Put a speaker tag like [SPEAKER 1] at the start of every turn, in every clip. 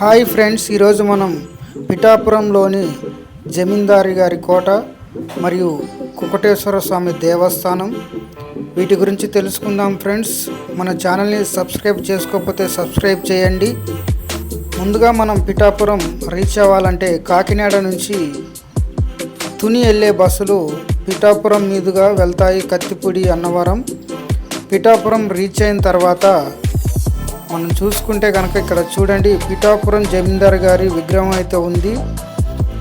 [SPEAKER 1] Hi friends ఈరోజు మనం పిఠాపురంలోని జమీందారి గారి కోట మరియు కుకటేశ్వర స్వామి దేవస్థానం. వీటి గురించి తెలుసుకుందాం ఫ్రెండ్స్. మన ఛానల్ని సబ్స్క్రైబ్ చేసుకోకపోతే సబ్స్క్రైబ్ చేయండి. ముందుగా మనం పిఠాపురం రీచ్ అవ్వాలంటే కాకినాడ నుంచి తుని వెళ్ళే బస్సులు పిఠాపురం మీదుగా వెళ్తాయి కత్తిపూడి అన్నవరం. పిఠాపురం రీచ్ అయిన తర్వాత మనం చూసుకుంటే కనుక ఇక్కడ చూడండి పిఠాపురం జమీందార్ గారి విగ్రహం అయితే ఉంది.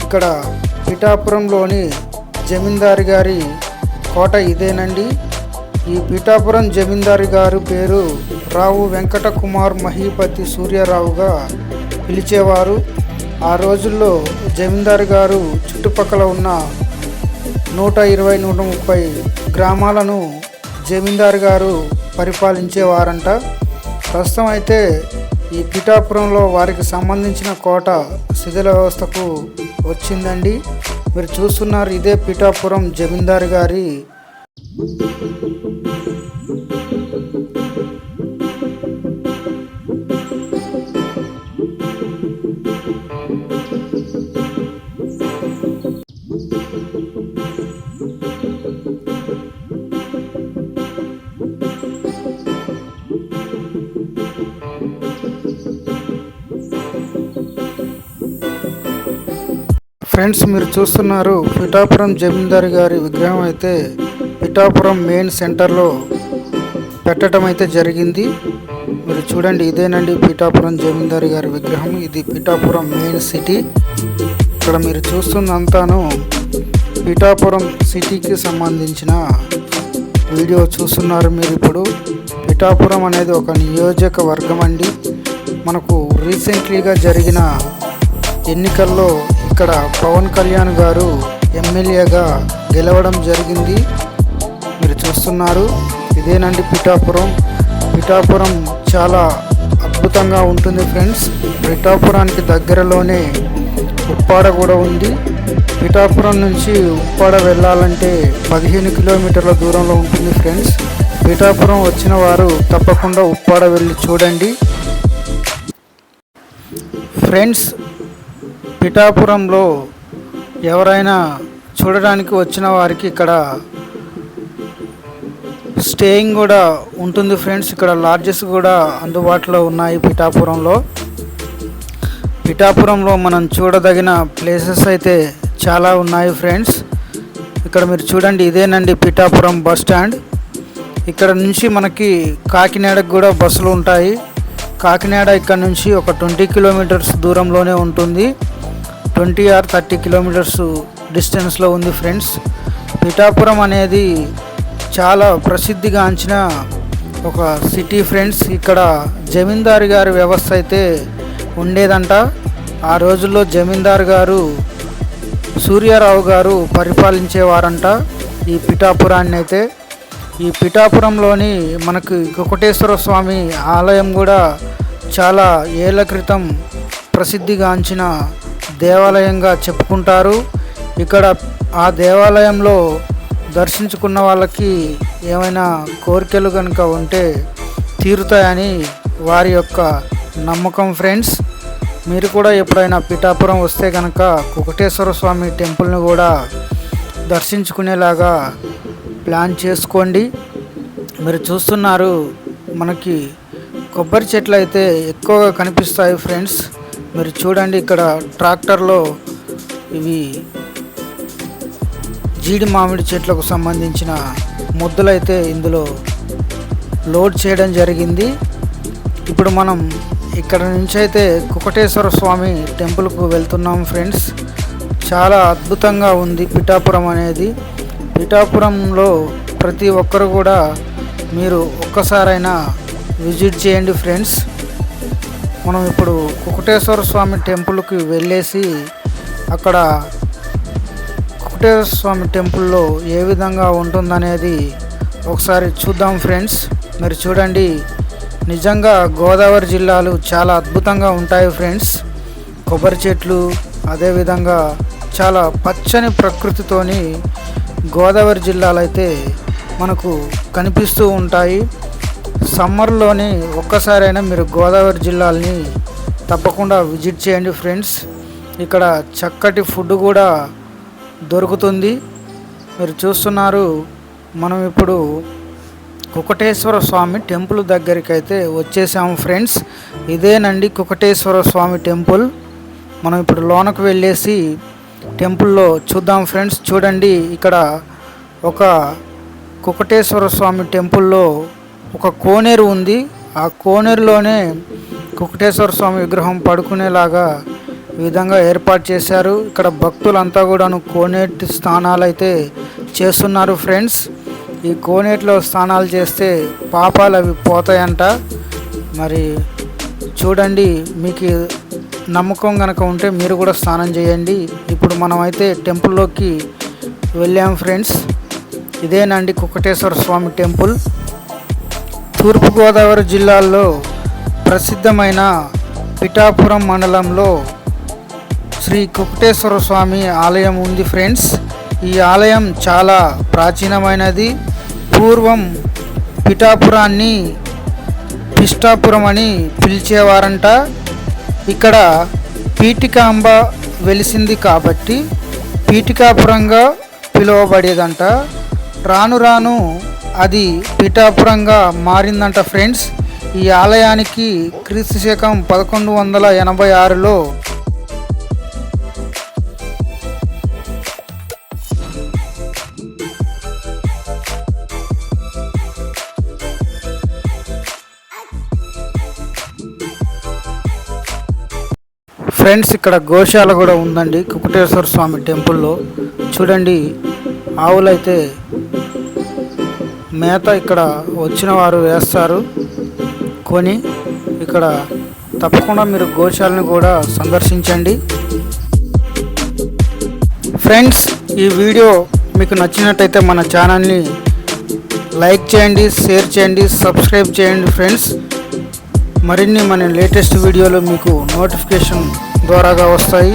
[SPEAKER 1] ఇక్కడ పిఠాపురంలోని జమీందారు గారి కోట ఇదేనండి. ఈ పిఠాపురం జమీందారు గారు పేరు రావు వెంకట కుమార్ మహీపతి సూర్యారావుగా పిలిచేవారు. ఆ రోజుల్లో జమీందారు గారు చుట్టుపక్కల ఉన్న నూట ఇరవై నూట ముప్పై గ్రామాలను జమీందారు గారు పరిపాలించేవారంట. ప్రస్తుతం అయితే ఈ పిఠాపురంలో వారికి సంబంధించిన కోట శిథిల వ్యవస్థకు వచ్చిందండి. మీరు చూస్తున్నారు ఇదే పిఠాపురం జమీందారు గారి ఫ్రెండ్స్ మీరు చూస్తున్నారు పిఠాపురం జమీందారు గారి విగ్రహం అయితే పిఠాపురం మెయిన్ సెంటర్లో పెట్టడం అయితే జరిగింది. మీరు చూడండి ఇదేనండి పిఠాపురం జమీందారు గారి విగ్రహం. ఇది పిఠాపురం మెయిన్ సిటీ. ఇక్కడ మీరు చూస్తున్నంతాను పిఠాపురం సిటీకి సంబంధించిన వీడియో చూస్తున్నారు మీరు ఇప్పుడు. పిఠాపురం అనేది ఒక నియోజకవర్గం అండి. మనకు రీసెంట్లీగా జరిగిన ఎన్నికల్లో ఇక్కడ పవన్ కళ్యాణ్ గారు ఎమ్మెల్యేగా గెలవడం జరిగింది. మీరు చూస్తున్నారు ఇదేనండి పిఠాపురం. పిఠాపురం చాలా అద్భుతంగా ఉంటుంది ఫ్రెండ్స్. పిఠాపురానికి దగ్గరలోనే ఉప్పాడ కూడా ఉంది. పిఠాపురం నుంచి ఉప్పాడ వెళ్ళాలంటే పదిహేను కిలోమీటర్ల దూరంలో ఉంటుంది ఫ్రెండ్స్. పిఠాపురం వచ్చిన వారు తప్పకుండా ఉప్పాడ వెళ్ళి చూడండి. ఫ్రెండ్స్ పిఠాపురంలో ఎవరైనా చూడడానికి వచ్చిన వారికి ఇక్కడ స్టేయింగ్ కూడా ఉంటుంది ఫ్రెండ్స్. ఇక్కడ లాడ్జెస్ కూడా అందుబాటులో ఉన్నాయి పిఠాపురంలో. పిఠాపురంలో మనం చూడదగిన ప్లేసెస్ అయితే చాలా ఉన్నాయి ఫ్రెండ్స్. ఇక్కడ మీరు చూడండి ఇదేనండి పిఠాపురం బస్ స్టాండ్. ఇక్కడ నుంచి మనకి కాకినాడకు కూడా బస్సులు ఉంటాయి. కాకినాడ ఇక్కడ నుంచి ఒక ట్వంటీ కిలోమీటర్స్ దూరంలోనే ఉంటుంది. ట్వంటీ ఆర్ థర్టీ కిలోమీటర్స్ డిస్టెన్స్లో ఉంది ఫ్రెండ్స్. పిఠాపురం అనేది చాలా ప్రసిద్ధిగాంచిన ఒక సిటీ ఫ్రెండ్స్. ఇక్కడ జమీందారు గారి వ్యవస్థ అయితే ఉండేదంట. ఆ రోజుల్లో జమీందారు గారు సూర్యారావు గారు పరిపాలించేవారంట ఈ పిఠాపురాన్ని అయితే. ఈ పిఠాపురంలోని మనకు కుకటేశ్వర స్వామి ఆలయం కూడా చాలా ఏళ్ళ క్రితం ప్రసిద్ధిగాంచిన దేవాలయంగా చెప్పుకుంటారు. ఇక్కడ ఆ దేవాలయంలో దర్శించుకున్న వాళ్ళకి ఏమైనా కోరికలు కనుక ఉంటే తీరుతాయని వారి యొక్క నమ్మకం ఫ్రెండ్స్. మీరు కూడా ఎప్పుడైనా పిఠాపురం వస్తే కనుక కుకటేశ్వర స్వామి టెంపుల్ని కూడా దర్శించుకునేలాగా ప్లాన్ చేసుకోండి. మీరు చూస్తున్నారు మనకి కొబ్బరి చెట్లు అయితే ఎక్కువగా కనిపిస్తాయి ఫ్రెండ్స్. మీరు చూడండి ఇక్కడ ట్రాక్టర్లో ఇవి జీడి మామిడి చెట్లకు సంబంధించిన ముద్దలైతే ఇందులో లోడ్ చేయడం జరిగింది. ఇప్పుడు మనం ఇక్కడ నుంచి అయితే కుకటేశ్వర స్వామి టెంపుల్కు వెళ్తున్నాం ఫ్రెండ్స్. చాలా అద్భుతంగా ఉంది పిఠాపురం అనేది. పిఠాపురంలో ప్రతి ఒక్కరు కూడా మీరు ఒక్కసారైనా విజిట్ చేయండి ఫ్రెండ్స్. మనం ఇప్పుడు కుకటేశ్వర స్వామి టెంపుల్కి వెళ్ళేసి అక్కడ కుకటేశ్వర స్వామి టెంపుల్లో ఏ విధంగా ఉంటుందనేది ఒకసారి చూద్దాం ఫ్రెండ్స్. మీరు చూడండి. నిజంగా గోదావరి జిల్లాలు చాలా అద్భుతంగా ఉంటాయి ఫ్రెండ్స్. కొబ్బరి చెట్లు అదేవిధంగా చాలా పచ్చని ప్రకృతితోని గోదావరి జిల్లాలు అయితే మనకు కనిపిస్తూ ఉంటాయి. సమ్మర్లోని ఒక్కసారైనా మీరు గోదావరి జిల్లాల్ని తప్పకుండా విజిట్ చేయండి ఫ్రెండ్స్. ఇక్కడ చక్కటి ఫుడ్ కూడా దొరుకుతుంది. మీరు చూస్తున్నారు మనం ఇప్పుడు కుకటేశ్వర స్వామి టెంపుల్ దగ్గరికి అయితే వచ్చేసాము ఫ్రెండ్స్. ఇదేనండి కుకటేశ్వర స్వామి టెంపుల్. మనం ఇప్పుడు లోనకు వెళ్ళేసి టెంపుల్లో చూద్దాం ఫ్రెండ్స్. చూడండి ఇక్కడ ఒక కుకటేశ్వర స్వామి టెంపుల్లో ఒక కోనేరు ఉంది. ఆ కోనేరులోనే కుకటేశ్వర స్వామి విగ్రహం పడుకునేలాగా ఈ విధంగా ఏర్పాటు చేశారు. ఇక్కడ భక్తులంతా కూడాను కోనేటి స్నానాలు అయితే చేస్తున్నారు ఫ్రెండ్స్. ఈ కోనేటిలో స్నానాలు చేస్తే పాపాలు అవి పోతాయంట. మరి చూడండి మీకు నమ్మకం కనుక ఉంటే మీరు కూడా స్నానం చేయండి. ఇప్పుడు మనమైతే టెంపుల్లోకి వెళ్ళాం ఫ్రెండ్స్. ఇదేనండి కుక్కటేశ్వర స్వామి టెంపుల్. తూర్పుగోదావరి జిల్లాలో ప్రసిద్ధమైన పిఠాపురం మండలంలో శ్రీ కుక్కటేశ్వర స్వామి ఆలయం ఉంది ఫ్రెండ్స్. ఈ ఆలయం చాలా ప్రాచీనమైనది. పూర్వం పిఠాపురాన్ని పిష్టాపురం అని పిలిచేవారంట. ఇక్కడ పీఠికాంబ వెలిసింది కాబట్టి పీఠికాపురంగా పిలువబడేదంట. రాను రాను అది పిఠాపురంగా మారిందంట ఫ్రెండ్స్. ఈ ఆలయానికి క్రీస్తు శకం పదకొండు వందల ఎనభై ఆరులో ఫ్రెండ్స్ ఇక్కడ గోశాల కూడా ఉందండి. కుకుటేశ్వర స్వామి టెంపుల్లో. చూడండి ఆవులైతే మేత ఇక్కడ వచ్చిన వారు వేస్తారు. కొని ఇక్కడ తప్పకుండా మీరు గోశాలను కూడా సందర్శించండి. ఫ్రెండ్స్ ఈ వీడియో మీకు నచ్చినట్టయితే మన ఛానల్ని లైక్ చేయండి షేర్ చేయండి సబ్స్క్రైబ్ చేయండి ఫ్రెండ్స్. మరిన్ని మన లేటెస్ట్ వీడియోలు మీకు నోటిఫికేషన్ ద్వారాగా వస్తాయి.